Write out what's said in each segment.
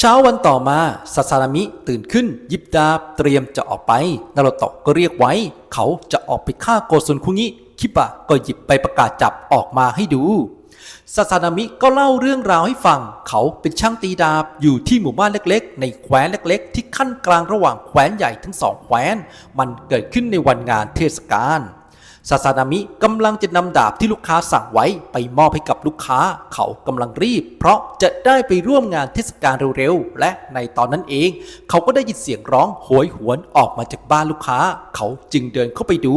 เช้าวันต่อมาซาซานามิตื่นขึ้นหยิบดาบเตรียมจะออกไป นารุโตะก็เรียกไว้ เขาจะออกไปฆ่าโกซุนคุงิคิบะก็หยิบใบประกาศจับออกมาให้ดูซาซานามิก็เล่าเรื่องราวให้ฟัง เขาเป็นช่างตีดาบอยู่ที่หมู่บ้านเล็กๆ ในแคว้นเล็กๆ ที่ขั้นกลางระหว่างแคว้นใหญ่ทั้งสองแคว้น มันเกิดขึ้นในวันงานเทศกาล ซาซานามิกำลังจะนำดาบที่ลูกค้าสั่งไว้ไปมอบให้กับลูกค้า เขากำลังรีบ เพราะจะได้ไปร่วมงานเทศกาลเร็วๆ และในตอนนั้นเอง เขาก็ได้ยินเสียงร้องโหยหวนออกมาจากบ้านลูกค้า เขาจึงเดินเข้าไปดู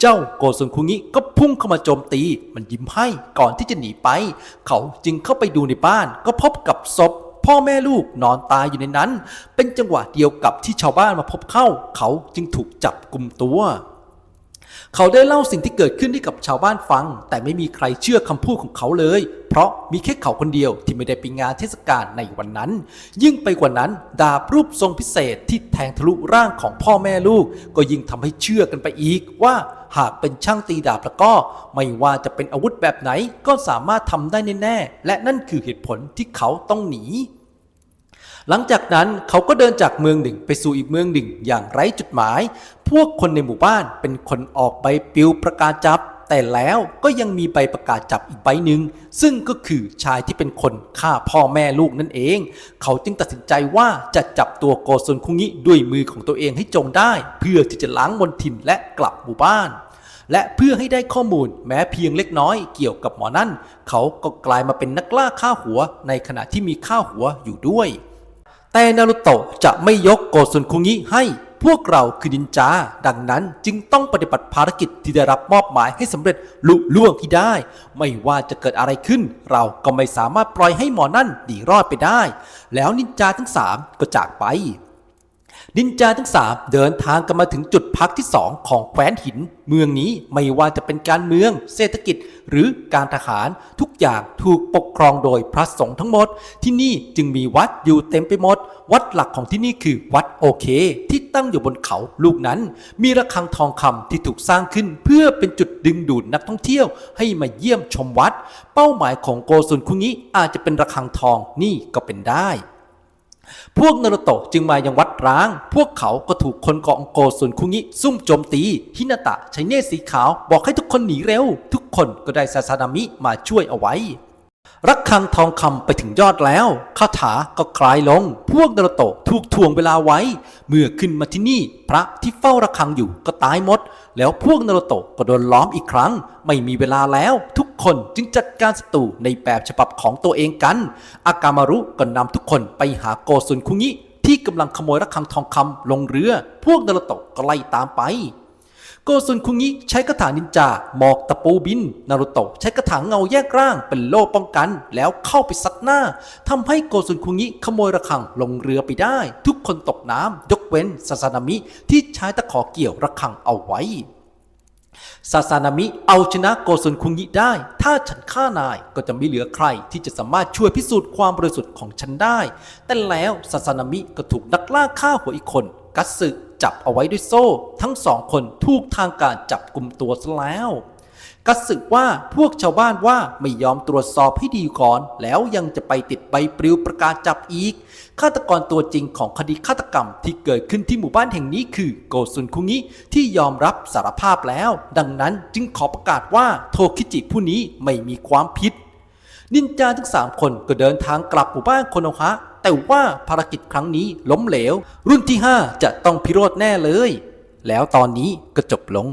เจ้าโกซุนคุงิก็พุ่งเข้ามาโจมตี มันยิ้มให้ก่อนที่จะหนีไป เขาจึงเข้าไปดูในบ้าน ก็พบกับศพพ่อแม่ลูกนอนตายอยู่ในนั้น เป็นจังหวะเดียวกับที่ชาวบ้านมาพบเข้า เขาจึงถูกจับกลุ่มตัว เขาได้เล่าสิ่งที่เกิดขึ้นให้กับชาวบ้านฟัง แต่ไม่มีใครเชื่อคำพูดของเขาเลย เพราะมีแค่เขาคนเดียวที่ไม่ได้ไปงานเทศกาลในวันนั้น ยิ่งไปกว่านั้น ดาบรูปทรงพิเศษที่แทงทะลุร่างของพ่อแม่ลูก ก็ยิ่งทำให้เชื่อกันไปอีกว่าหากเป็นช่างตีดาบแล้วก็ ไม่ว่าจะเป็นอาวุธแบบไหนก็สามารถทำได้แน่ๆและนั่นคือเหตุผลที่เขาต้องหนี หลังจากนั้นเขาก็เดินจากเมืองหนึ่งไปสู่อีกเมืองหนึ่งอย่างไร้จุดหมาย พวกคนในหมู่บ้านเป็นคนออกใบปลิวประกาศจับ แต่แล้วก็ยังมีใบประกาศจับอีกใบหนึ่งซึ่งก็คือชายที่เป็นคนฆ่าพ่อแม่ลูกนั่นเอง เขาจึงตัดสินใจว่าจะจับตัวโกซนคุงิด้วยมือของตัวเองให้จงได้ เพื่อที่จะล้างมลทินและกลับหมู่บ้านและเพื่อให้ได้ข้อมูลแม้เพียงเล็กน้อยเกี่ยวกับหมอนั่น เขาก็กลายมาเป็นนักล่าฆ่าหัวในขณะที่มีฆ่าหัวอยู่ด้วย แต่นารุโตะจะไม่ยกโกซุนคุงิให้ พวกเราคือนินจา ดังนั้นจึงต้องปฏิบัติภารกิจที่ได้รับมอบหมายให้สำเร็จลุล่วงที่ได้ ไม่ว่าจะเกิดอะไรขึ้น เราก็ไม่สามารถปล่อยให้หมอนั่นหนีรอดไปได้ แล้วนินจาทั้งสามก็จากไป นินจาทั้งสามเดินทางกันมาถึงจุดพักที่สองของแคว้นหิน เมืองนี้ไม่ว่าจะเป็นการเมือง เศรษฐกิจ หรือการทหารทุกอย่างถูกปกครองโดยพระสงฆ์ทั้งหมด ที่นี่จึงมีวัดอยู่เต็มไปหมด วัดหลักของที่นี่คือวัดโอเค ที่ตั้งอยู่บนเขาลูกนั้น มีระฆังทองคำที่ถูกสร้างขึ้น เพื่อเป็นจุดดึงดูดนักท่องเที่ยวให้มาเยี่ยมชมวัด เป้าหมายของโกซุนคุงิอาจจะเป็นระฆังทองนี่ก็เป็นได้ พวกนารุโตะจึงมายังวัดร้าง พวกเขาก็ถูกคนเกาะองโกสุนคุงิซุ่มโจมตี ฮินาตะใช้เนตรสีขาวบอกให้ทุกคนหนีเร็ว ทุกคนก็ได้ซาซานามิมาช่วยเอาไว้ รักคังทองคำไปถึงยอดแล้วคาถาก็คลายลง พวกนารโตถูกทวงเวลาไว้ เมื่อขึ้นมาที่นี่ พระที่เฝ้าระฆังอยู่ก็ตายหมด แล้วพวกนารโตก็โดนล้อมอีกครั้ง ไม่มีเวลาแล้ว ทุกคนจึงจัดการศัตรูในแบบฉบับของตัวเองกัน อากามารุก็นำทุกคนไปหาโกซุนคุงิที่กำลังขโมยระฆังทองคำลงเรือ พวกนารโตก็ไล่ตามไป โกซุนคุงิใช้คาถานินจา หมอกตะปูบิน นารุโตะใช้คาถาเงาแยกร่างเป็นโล่ป้องกันแล้วเข้าไปซัดหน้าทำให้โกซุนคุงิขโมยระฆังลงเรือไปได้ ทุกคนตกน้ำยกเว้นซาซานามิที่ใช้ตะขอเกี่ยวระฆังเอาไว้ซาซานามิเอาชนะโกซุนคุงิได้ ถ้าฉันฆ่านายก็จะไม่เหลือใครที่จะสามารถช่วยพิสูจน์ความบริสุทธิ์ของฉันได้ แต่แล้วซาซานามิก็ถูกนักล่าฆ่าหัวอีกคน กัตสึจับเอาไว้ด้วยโซ่ ทั้งสองคนถูกทางการจับกลุ่มตัวซะแล้วกัตสึว่าพวกชาวบ้านว่าไม่ยอมตรวจสอบให้ดีก่อน แล้วยังจะไปติดใบปลิวประกาศจับอีก ฆาตกรตัวจริงของคดีฆาตกรรมที่เกิดขึ้นที่หมู่บ้านแห่งนี้คือโกซุนคุงิที่ยอมรับสารภาพแล้ว ดังนั้นจึงขอประกาศว่าโทคิจิผู้นี้ไม่มีความผิด นินจาทั้งสามคนก็เดินทางกลับหมู่บ้านโคโนฮะ แต่ว่าภารกิจครั้งนี้ล้มเหลว รุ่นที่ 5 จะต้องพิโรธแน่เลย แล้วตอนนี้ก็จบลง